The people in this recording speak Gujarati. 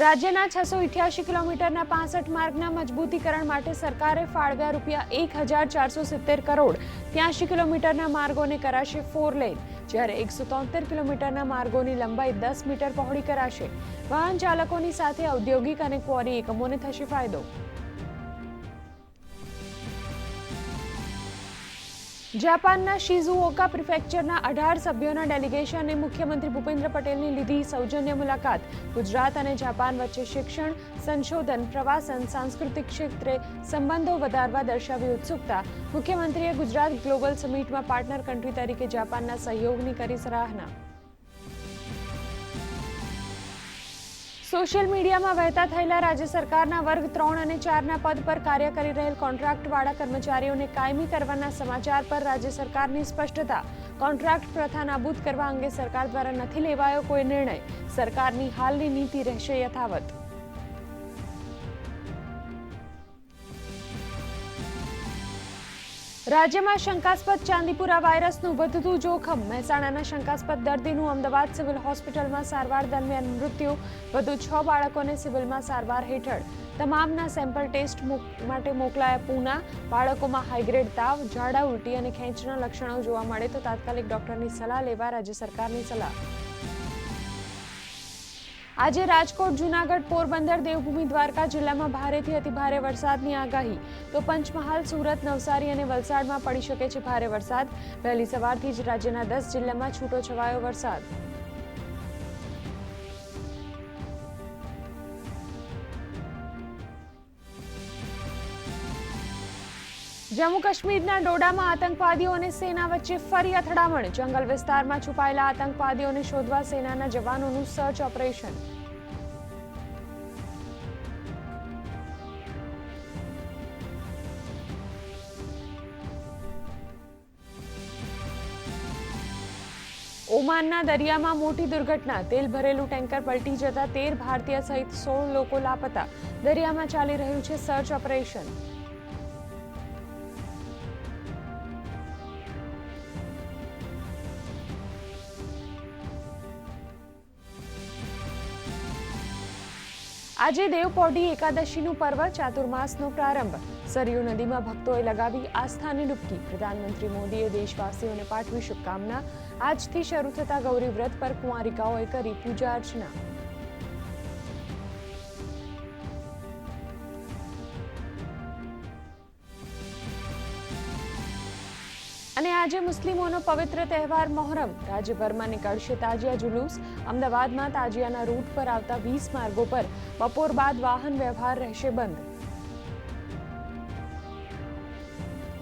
રાજ્યના છસો ઇઠ્યાસી કિલોમીટરના પાસઠ માર્ગના મજબૂતીકરણ માટે સરકારે ફાળવ્યા રૂપિયા એક હજાર ચારસો સિત્તેર કરોડ. ત્યાંશી કિલોમીટરના માર્ગોને કરાશે ફોર લેન, જ્યારે એકસો તોતેર કિલોમીટરના માર્ગોની લંબાઈ દસ મીટર પહોળી કરાશે. વાહન ચાલકોની સાથે ઔદ્યોગિક અને ક્વોરી એકમોને થશે ફાયદો. જાપાનના શિઝુઓકા પ્રિફેક્ચરના અઢાર સભ્યોના ડેલિગેશને મુખ્યમંત્રી ભૂપેન્દ્ર પટેલની લીધી સૌજન્ય મુલાકાત. ગુજરાત અને જાપાન વચ્ચે શિક્ષણ, સંશોધન, પ્રવાસન, સાંસ્કૃતિક ક્ષેત્રે સંબંધો વધારવા દર્શાવી ઉત્સુકતા. મુખ્યમંત્રીએ ગુજરાત ગ્લોબલ સમિટમાં પાર્ટનર કન્ટ્રી તરીકે જાપાનના સહયોગની કરી સરાહના. સોશિયલ મીડિયામાં વહેતા થયેલા રાજ્ય સરકારના વર્ગ ત્રણ અને ચારના પદ પર કાર્ય કરી રહેલ કોન્ટ્રાક્ટવાળા કર્મચારીઓને કાયમી કરવાના સમાચાર પર રાજ્ય સરકારની સ્પષ્ટતા. કોન્ટ્રાક્ટ પ્રથા નાબૂદ કરવા અંગે સરકાર દ્વારા નથી લેવાયો કોઈ નિર્ણય. સરકારની હાલની નીતિ રહેશે યથાવત. રાજ્યમાં શંકાસ્પદ ચાંદીપુરા વાયરસનું વધતું જોખમ, મહેસાણાના શંકાસ્પદ દર્દીનું અમદાવાદ સિવિલ હોસ્પિટલમાં સારવાર દરમિયાન મૃત્યુ, વધુ છ બાળકોને સિવિલમાં સારવાર હેઠળ. તમામના સેમ્પલ ટેસ્ટ માટે મોકલાયા પૂના. બાળકોમાં હાઈગ્રેડ તાવ, ઝાડા ઉલટી અને ખેંચના લક્ષણો જોવા મળે તો તાત્કાલિક ડોક્ટરની સલાહ લેવા રાજ્ય સરકારની સલાહ. આજે રાજકોટ, જૂનાગઢ, પોરબંદર, દેવભૂમિ, દ્વારકા જિલ્લામાં ભારેથી અતિભારે વરસાદની આગાહી. તો પંચમહાલ, સુરત, નવસારી અને વલસાડમાં પડી શકે છે ભારે વરસાદ. વહેલી સવારથી જ રાજ્યના દસ જિલ્લામાં છૂટો છવાયો વરસાદ. જમ્મુ કાશ્મીરના ડોડામાં આતંકવાદીઓ અને સેના વચ્ચે ફરી અથડામણ. જંગલ વિસ્તારમાં છુપાયેલા આતંકવાદીઓને શોધવા સેનાના જવાનોનું સર્ચ ઓપરેશન. ઓમાનના દરિયામાં મોટી દુર્ઘટના. તેલ ભરેલું ટેન્કર પલટી જતા તેર ભારતીય સહિત સોળ લોકો લાપતા. દરિયામાં ચાલી રહ્યું છે સર્ચ ઓપરેશન. આજે દેવપોઢી એકાદશીનું પર્વ ચાતુર્માસનો પ્રારંભ. સરયુ નદીમાં ભક્તોએ લગાવી આસ્થાની ડૂબકી. પ્રધાનમંત્રી મોદીએ દેશવાસીઓને પાઠવી શુભકામના. આજથી શરૂ થતા ગૌરી વ્રત પર કુંવારિકાઓએ કરી પૂજા અર્ચના. અને આજે મુસ્લિમોનો પવિત્ર તહેવાર મોહરમ. રાજ્યભરમાં નીકળશે તાજિયા જુલુસ. અમદાવાદમાં તાજિયાના રૂટ પર આવતા વીસ માર્ગો પર બપોર બાદ વાહન વ્યવહાર રહેશે બંધ.